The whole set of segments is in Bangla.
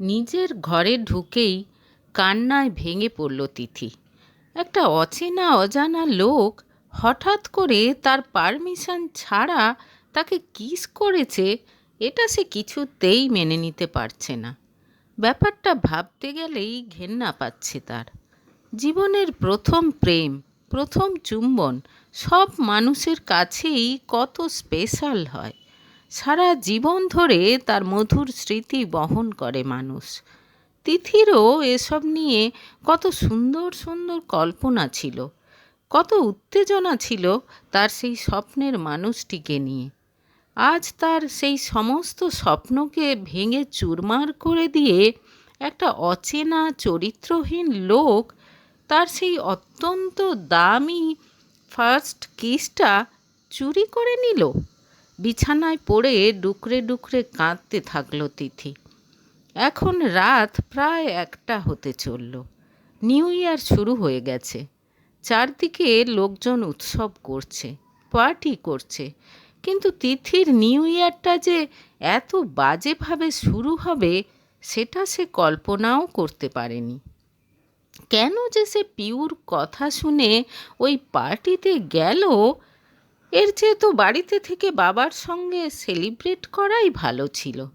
নিজের ঘরে ঢুকেই কান্নায় ভেঙে পড়ল তিথি। একটা অচেনা, অজানা লোক হঠাৎ করে তার পারমিশন ছাড়া তাকে কিস করেছে, এটা সে কিছুতেই মেনে নিতে পারছে না। ব্যাপারটা ভাবতে গেলেই ঘেন্না পাচ্ছে তার। জীবনের প্রথম প্রেম, প্রথম চুম্বন সব মানুষের কাছেই কত স্পেশাল হয়। সারা জীবন ধরে তার মধুর স্মৃতি বহন করে মানুষ। তিথিরও এসব নিয়ে কত সুন্দর সুন্দর কল্পনা ছিল, কত উত্তেজনা ছিল তার সেই স্বপ্নের মানুষটিকে নিয়ে। আজ তার সেই সমস্ত স্বপ্নকে ভেঙে চুরমার করে দিয়ে একটা অচেনা চরিত্রহীন লোক তার সেই অত্যন্ত দামি ফার্স্ট কিসটা চুরি করে নিল। বিছানায় পড়ে ডুকরে ডুকরে কাঁদতে থাকল তিথি। এখন রাত প্রায় একটা হতে চলল। নিউ ইয়ার শুরু হয়ে গেছে। চারদিকে লোকজন উৎসব করছে, পার্টি করছে। কিন্তু তিথির নিউ ইয়ারটা যে এত বাজেভাবে শুরু হবে, সেটা সে কল্পনাও করতে পারেনি। কেন যে সে পিউর কথা শুনে ওই পার্টিতে গেল এর চেয়ে তো বাড়িতে থেকে বাবার সঙ্গে সেলিব্রেট করাই ভালো ছিল।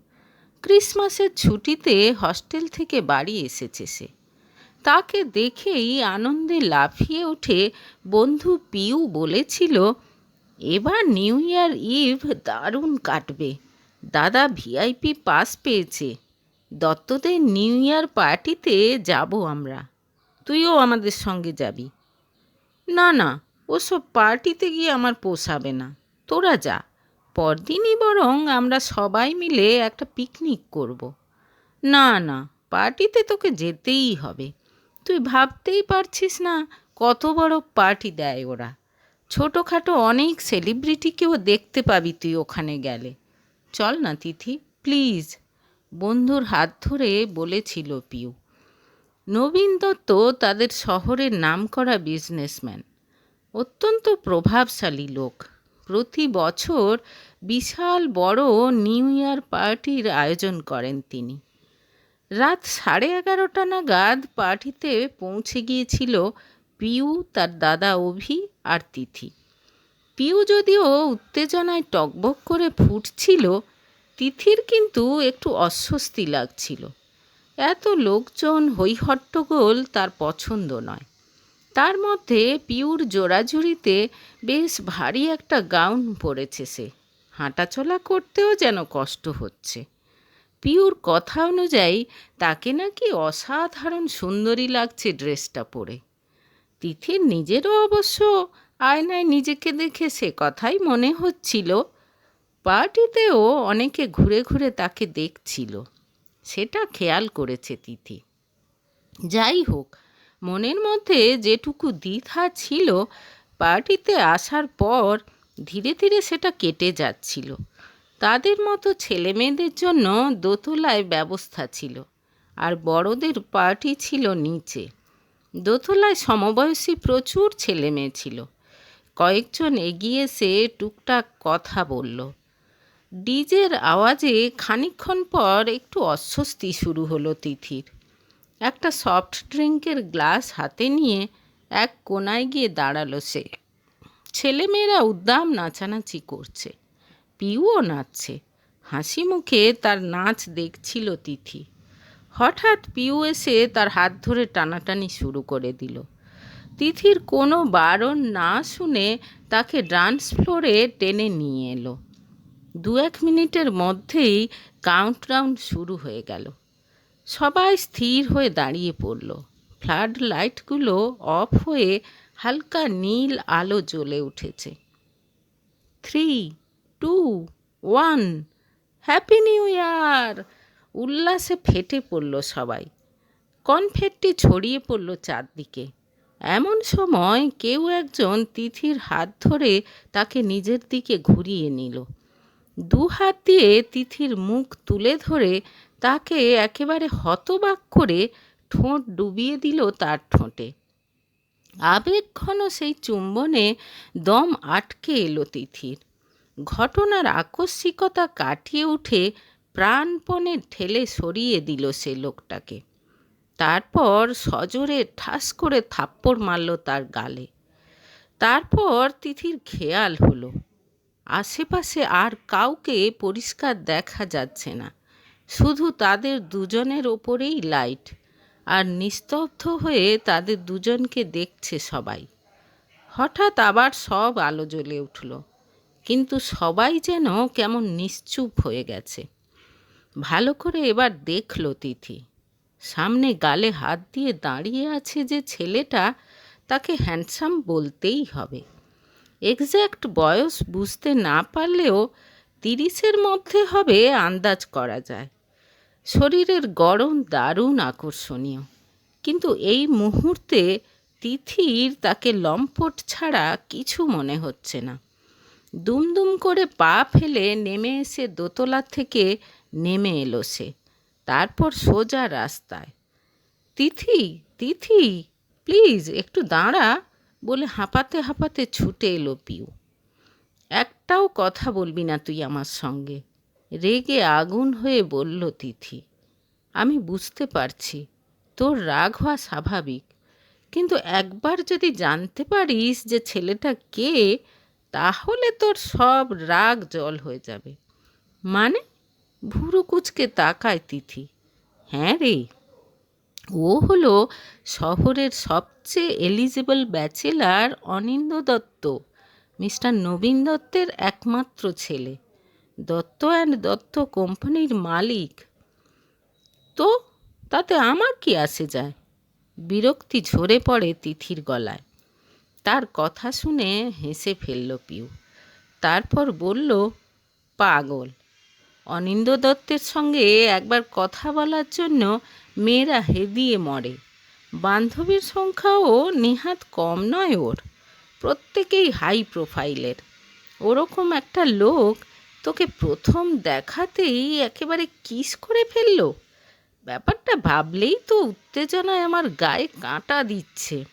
ক্রিসমাসের ছুটিতে হস্টেল থেকে বাড়ি এসেছে সে। তাকে দেখেই আনন্দে লাফিয়ে উঠে বন্ধু পিউ বলেছিল, এবার নিউ ইয়ার ইভ দারুণ কাটবে। দাদা ভিআইপি পাস পেয়েছে। দত্তদের নিউ ইয়ার পার্টিতে যাব আমরা। তুইও আমাদের সঙ্গে যাবি। না না ওসব পার্টিতে গিয়ে আমার পোষাবে না। তোরা যা, পরদিনই বরং আমরা সবাই মিলে একটা পিকনিক করব। না না, পার্টিতে তোকে যেতেই হবে। তুই ভাবতেই পারছিস না কত বড় পার্টি দেয় ওরা। ছোটোখাটো অনেক সেলিব্রিটিকেও দেখতে পাবি তুই ওখানে গেলে। চল না, তিথি, প্লিজ। বন্ধুর হাত ধরে বলেছিল পিউ। নবীন দত্ত তাদের শহরের নামকরা বিজনেসম্যান অত্যন্ত প্রভাবশালী লোক। প্রতি বছর বিশাল বড় নিউ ইয়ার পার্টির আয়োজন করেন তিনি। রাত সাড়ে এগারোটা নাগাদ পার্টিতে পৌঁছে গিয়েছিল পিউ, তার দাদা অভি আর তিথি। পিউ যদিও উত্তেজনায় টকবক করে ফুটছিল, তিথির কিন্তু একটু অস্বস্তি লাগছিল। এত লোকজন হৈহট্টগোল তার পছন্দ নয়। তার মধ্যে পিউর জোড়াজুড়িতে বেশ ভারী একটা গাউন পরেছে সে। হাঁটাচলা করতেও যেন কষ্ট হচ্ছে। পিউর কথা অনুযায়ী তাকে নাকি অসাধারণ সুন্দরী লাগছে ড্রেসটা পরে। তিথির নিজেরও অবশ্য আয়নায় নিজেকে দেখে সে কথাই মনে হচ্ছিল। পার্টিতেও অনেকে ঘুরে ঘুরে তাকে দেখছিল। সেটা খেয়াল করেছে তিথি। যাই হোক মনের মধ্যে যেটুকু দ্বিধা ছিল, পার্টিতে আসার পর ধীরে ধীরে সেটা কেটে যাচ্ছিল। তাদের মতো ছেলে মেয়েদের জন্য দোতলায় ব্যবস্থা ছিল, আর বড়দের পার্টি ছিল নিচে। দোতলায় সমবয়সী প্রচুর ছেলে মেয়ে ছিল। কয়েকজন এগিয়ে এসে টুকটাক কথা বলল। ডিজের আওয়াজে খানিক্ষণ পর একটু অস্বস্তি শুরু হলো তিথির। একটা সফট ড্রিঙ্কের গ্লাস হাতে নিয়ে এক কোনায় গিয়ে দাঁড়াল সে। ছেলেমেয়েরা উদ্দাম নাচানাচি করছে। পিউও নাচছে। হাসি মুখে তার নাচ দেখছিল তিথি। হঠাৎ পিউ এসে তার হাত ধরে টানাটানি শুরু করে দিল। তিথির কোনো বারণ না শুনে তাকে ডান্স ফ্লোরে টেনে নিয়ে এলো। দু এক মিনিটের মধ্যেই কাউন্টডাউন শুরু হয়ে গেল। সবাই স্থির হয়ে দাঁড়িয়ে পড়ল। ফ্লাড লাইটগুলো অফ হয়ে হালকা নীল আলো জ্বলে উঠেছে। Three, two, one, happy new year! উল্লাসে ফেটে পড়ল সবাই। কনফেটটি ছড়িয়ে পড়ল চারদিকে। এমন সময় কেউ একজন তিথির হাত ধরে তাকে নিজের দিকে ঘুরিয়ে নিল। দু হাত দিয়ে তিথির মুখ তুলে ধরে তাকে একেবারে হতবাক করে ঠোঁট ডুবিয়ে দিল তার ঠোঁটে। আবেগঘন সেই চুম্বনে দম আটকে এলো তিথির। ঘটনার আকস্মিকতা কাটিয়ে উঠে প্রাণপণে ঠেলে সরিয়ে দিল সে লোকটাকে। তারপর সজোরে ঠাস করে থাপ্পড় মারল তার গালে। তারপর তিথির খেয়াল হলো। আশেপাশে আর কাউকে পরিষ্কার দেখা যাচ্ছে না। শুধু তাদের দুজনের ওপরেই লাইট, আর নিস্তব্ধ হয়ে তাদের দুজনকে দেখছে সবাই। হঠাৎ আবার সব আলো জ্বলে উঠল, কিন্তু সবাই যেন কেমন নিশ্চুপ হয়ে গেছে। ভালো করে এবার দেখল তিথি, সামনে গালে হাত দিয়ে দাঁড়িয়ে আছে যে ছেলেটা, তাকে হ্যান্ডসাম বলতেই হবে। এক্স্যাক্ট বয়স বুঝতে না পারলেও তিরিশের মধ্যে হবে আন্দাজ করা যায়। শরীরের গরম দারুণ আকর্ষণীয়। কিন্তু এই মুহূর্তে তিথির তাকে লম্পট ছাড়া কিছু মনে হচ্ছে না। দুমদুম করে পা ফেলে নেমে এসে দোতলা থেকে নেমে এলো সে। তারপর সোজা রাস্তায়, তিথি তিথি, প্লিজ একটু দাঁড়া, বলে হাঁপাতে হাঁপাতে ছুটে এলো পিউ। একটাও কথা বলবি না তুই আমার সঙ্গে। রেগে আগুন হয়ে বলল, তিথি, আমি বুঝতে পারছি, তোর রাগ হওয়া স্বাভাবিক। কিন্তু একবার যদি জানতে পারিস যে ছেলেটা কে, তাহলে তোর সব রাগ জল হয়ে যাবে। মানে ভুরু কুচকে তাকায় তিথি। হ্যাঁ রে, ও হলো শহরের সবচেয়ে eligible bachelor Anindo Dutta, mister Nabin দত্তের একমাত্র ছেলে। দত্ত অ্যান্ড দত্ত কোম্পানির মালিক। তো তাতে আমার কি আসে যায়? বিরক্তি ঝরে পড়ে তিথির গলায়। তার কথা শুনে হেসে ফেলল পিউ। তারপর বলল, পাগল। অনিন্দ দত্তের সঙ্গে একবার কথা বলার জন্য মেয়েরা হেদিয়ে মরে। বান্ধবীর সংখ্যাও নেহাত কম নয় ওর। প্রত্যেকেই হাই প্রোফাইলের ওরকম একটা লোক তোকে প্রথম দেখাতেই একেবারে কিস করে ফেলল। ব্যাপারটা ভাবলেই তো উত্তেজনায় আমার গায়ে কাঁটা দিচ্ছে।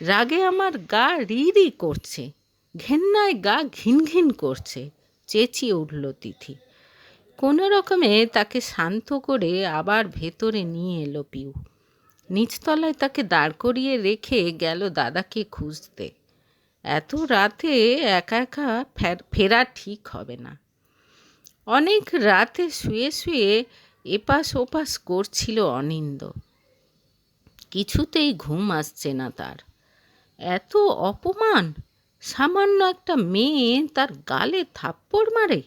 রাগে আমার গা রি রি করছে, ঘেন্নায় গা ঘিন ঘিন করছে, চেঁচিয়ে উঠল তিথি। কোনো রকমে তাকে শান্ত করে আবার ভেতরে নিয়ে এলো পিউ। নিচতলায় তাকে দাঁড় করিয়ে রেখে গেল দাদাকে খুঁজতে। এত রাতে একা একা ফেরা ঠিক হবে না। অনেক রাতে শুয়ে শুয়ে এপাশ ওপাশ করছিল অনিন্দ। কিছুতেই ঘুম আসছে না তার। এত অপমান! সামান্য একটা মেয়ে তার গালে থাপ্পড় মারে।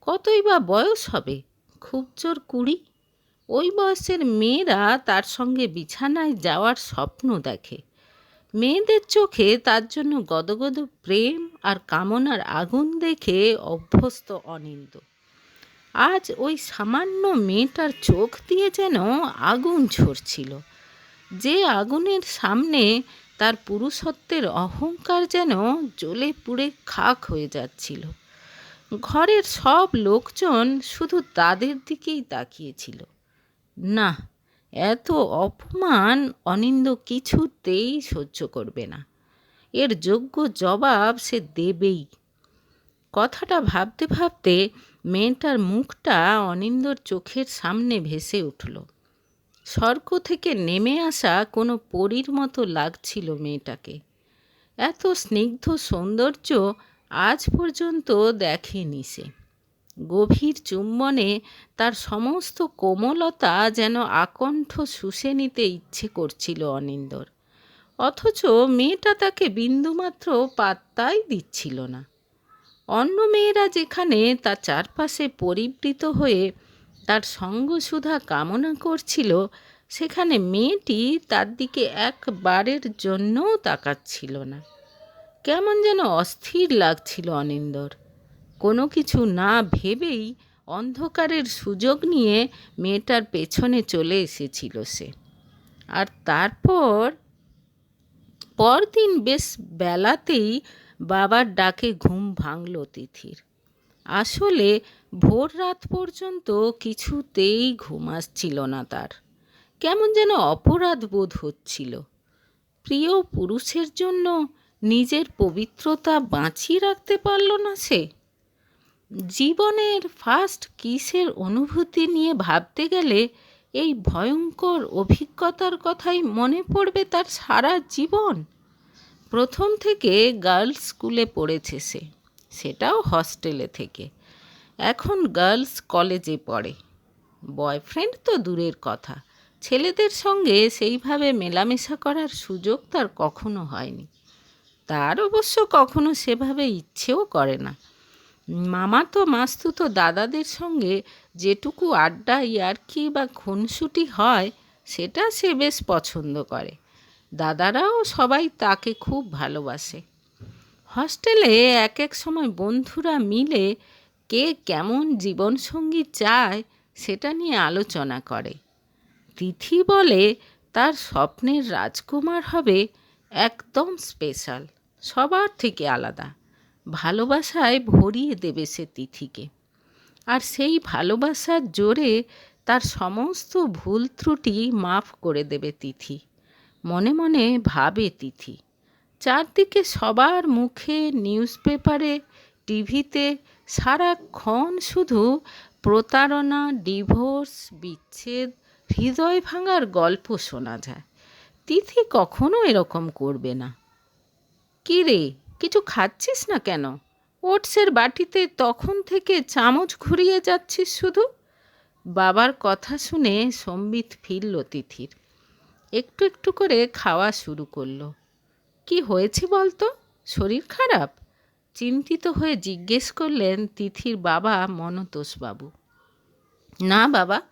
কতই বা বয়স হবে? খুব জোর কুড়ি? ওই বয়সের মেয়েরা তার সঙ্গে বিছানায় যাওয়ার স্বপ্ন দেখে। মেয়েদের চোখে তার জন্য গদগদ প্রেম আর কামনার আগুন দেখে অভ্যস্ত অনিন্দ। আজ ওই সামান্য মেয়েটার চোখ দিয়ে যেন আগুন ঝরছিল। যে আগুনের সামনে তার পুরুষত্বের অহংকার যেন জ্বলে পুড়ে খাক হয়ে যাচ্ছিল। ঘরের সব লোকজন শুধু তাদের দিকেই তাকিয়েছিল। না এত অপমান অনিন্দ কিছুতেই সহ্য করবে না। এর যোগ্য জবাব সে দেবেই। কথাটা ভাবতে ভাবতে মেয়েটার মুখটা অনিন্দর চোখের সামনে ভেসে উঠল। স্বর্গ থেকে নেমে আসা কোনো পরীর মতো লাগছিল মেয়েটাকে। এত স্নিগ্ধ সৌন্দর্য আজ পর্যন্ত দেখেনি সে। গভীর চুম্বনে তার সমস্ত কোমলতা যেন আকণ্ঠ শুষে নিতে ইচ্ছে করছিল অনিন্দর। অথচ মেয়েটা তাকে বিন্দুমাত্র পাত্তাই দিচ্ছিল না। অন্য মেয়েরা যেখানে তার চারপাশে পরিবৃত হয়ে তার সঙ্গসুধা কামনা করছিল, সেখানে মেয়েটি তার দিকে একবারের জন্যও তাকাচ্ছিল না। কেমন যেন অস্থির লাগছিল অনিন্দর। কোনো কিছু না ভেবেই অন্ধকারের সুযোগ নিয়ে মেয়েটার পেছনে চলে এসেছিল সে। আর তারপর, পরদিন বেশ বেলাতেই বাবার ডাকে ঘুম ভাঙল তিথির। আসলে ভোর রাত পর্যন্ত কিছুতেই ঘুম আসছিল না তার। কেমন যেন অপরাধ বোধ হচ্ছিল। প্রিয় পুরুষের জন্য নিজের পবিত্রতা বাঁচিয়ে রাখতে পারল না সে। জীবনের ফার্স্ট কিসের অনুভূতি নিয়ে ভাবতে গেলে এই ভয়ঙ্কর অভিজ্ঞতার কথাই মনে পড়বে তার সারা জীবন। প্রথম থেকে গার্লস স্কুলে পড়েছে সে, সেটাও হস্টেলে থেকে। এখন গার্লস কলেজে পড়ে। বয়ফ্রেন্ড তো দূরের কথা, ছেলেদের সঙ্গে সেইভাবে মেলামেশা করার সুযোগ তার কখনো হয়নি। তার অবশ্য কখনো সেভাবে ইচ্ছেও করে না। মামা তো মাস্তুতো দাদাদের সঙ্গে যেটুকু আড্ডা, ইয়ার্কি বা খুনসুটি হয়, সেটা সে বেশ পছন্দ করে। দাদারাও সবাই তাকে খুব ভালোবাসে। হস্টেলে এক এক সময় বন্ধুরা মিলে কে কেমন জীবনসঙ্গী চায়, সেটা নিয়ে আলোচনা করে। তিথি বলে তার স্বপ্নের রাজকুমার হবে একদম স্পেশাল, সবার থেকে আলাদা। ভালোবাসায় ভরিয়ে দেবে সে তিথিকে। আর সেই ভালোবাসার জোরে তার সমস্ত ভুল ত্রুটি মাফ করে দেবে তিথি। মনে মনে ভাবে তিথি। চারদিকে সবার মুখে নিউজ পেপারে টিভিতে সারাক্ষণ শুধু প্রতারণা, ডিভোর্স, বিচ্ছেদ, হৃদয় ভাঙার গল্প শোনা যায়। তিথি কখনো এরকম করবে না। কী রে? কিছু খাচ্ছিস না কেন? ওটসের বাটিতে তখন থেকে চামচ ঘুরিয়ে যাচ্ছিস শুধু? বাবার কথা শুনে সম্বিত ফিরল তিথির। একটু একটু করে খাওয়া শুরু করল। কি হয়েছে বলতো? শরীর খারাপ? চিন্তিত হয়ে জিজ্ঞেস করলেন তিথির বাবা মনতোষবাবু না বাবা,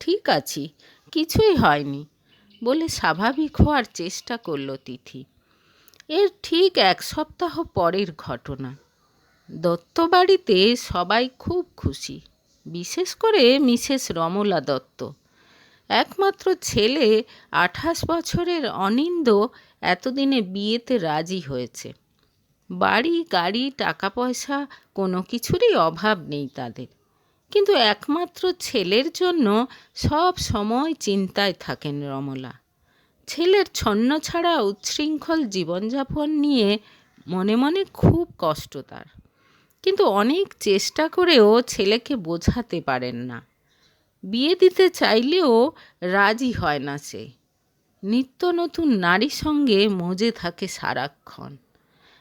ঠিক আছি। কিছুই হয়নি বলে স্বাভাবিক হওয়ার চেষ্টা করল তিথি। এর ঠিক এক সপ্তাহ পরের ঘটনা। দত্ত বাড়িতে সবাই খুব খুশি, বিশেষ করে মিসেস রমলা দত্ত। একমাত্র ছেলে আঠাশ বছরের অনিন্দ এতদিনে বিয়েতে রাজি হয়েছে। বাড়ি, গাড়ি টাকা পয়সা কোনো কিছুরই অভাব নেই তাদের। কিন্তু একমাত্র ছেলের জন্য সব সময় চিন্তায় থাকেন রমলা। ছেলের ছন্ন ছাড়া উচ্ছৃঙ্খল জীবনযাপন নিয়ে মনে মনে খুব কষ্ট তার। কিন্তু অনেক চেষ্টা করেও ছেলেকে বোঝাতে পারেন না। বিয়ে দিতে চাইলেও রাজি হয় না সে। নিত্য নতুন নারীর সঙ্গে মজে থাকে সারাক্ষণ।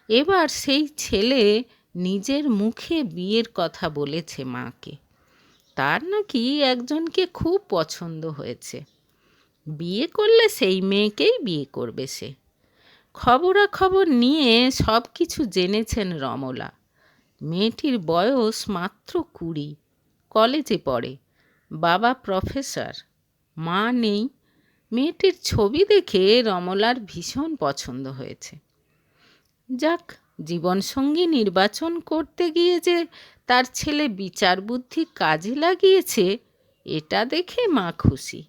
এবার সেই ছেলে নিজের মুখে বিয়ের কথা বলেছে মাকে। তার নাকি একজনকে খুব পছন্দ হয়েছে। বিয়ে করলে সেই মেয়েকেই বিয়ে করবে সে। খবরাখবর নিয়ে সব কিছু জেনেছেন রমলা। মেয়েটির বয়স মাত্র কুড়ি, কলেজে পড়ে, বাবা প্রফেসর, মা নেই। মেয়েটির ছবি দেখে রমলার ভীষণ পছন্দ হয়েছে। যাক, জীবনসঙ্গী নির্বাচন করতে গিয়ে যে তার ছেলে বিচার বুদ্ধি কাজে লাগিয়েছে, এটা দেখে মা খুশি।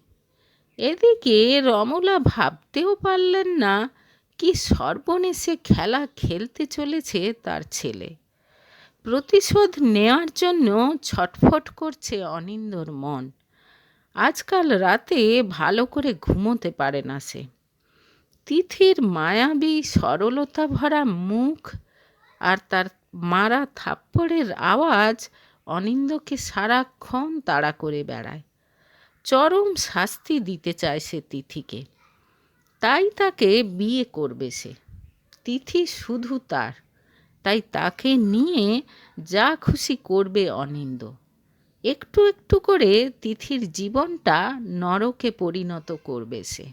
এদিকে রমলা ভাবতেও পারলেন না কি সর্বনেশে খেলা খেলতে চলেছে তার ছেলে। প্রতিশোধ নেওয়ার জন্য ছটফট করছে অনিন্দর মন। আজকাল রাতে ভালো করে ঘুমোতে পারে না সে। তিথির মায়াবী সরলতা ভরা মুখ আর তার মারা থাপ্পড়ের আওয়াজ অনিন্দকে সারাক্ষণ তাড়া করে বেড়ায়। চরম শাস্তি দিতে চায় সে তিথিকে। তাই তাকে বিয়ে করবে সে। তিথি শুধু তার। তাই তাকে নিয়ে যা খুশি করবে অনিন্দ। একটু একটু করে তিথির জীবনটা নরকে পরিণত করবে সে।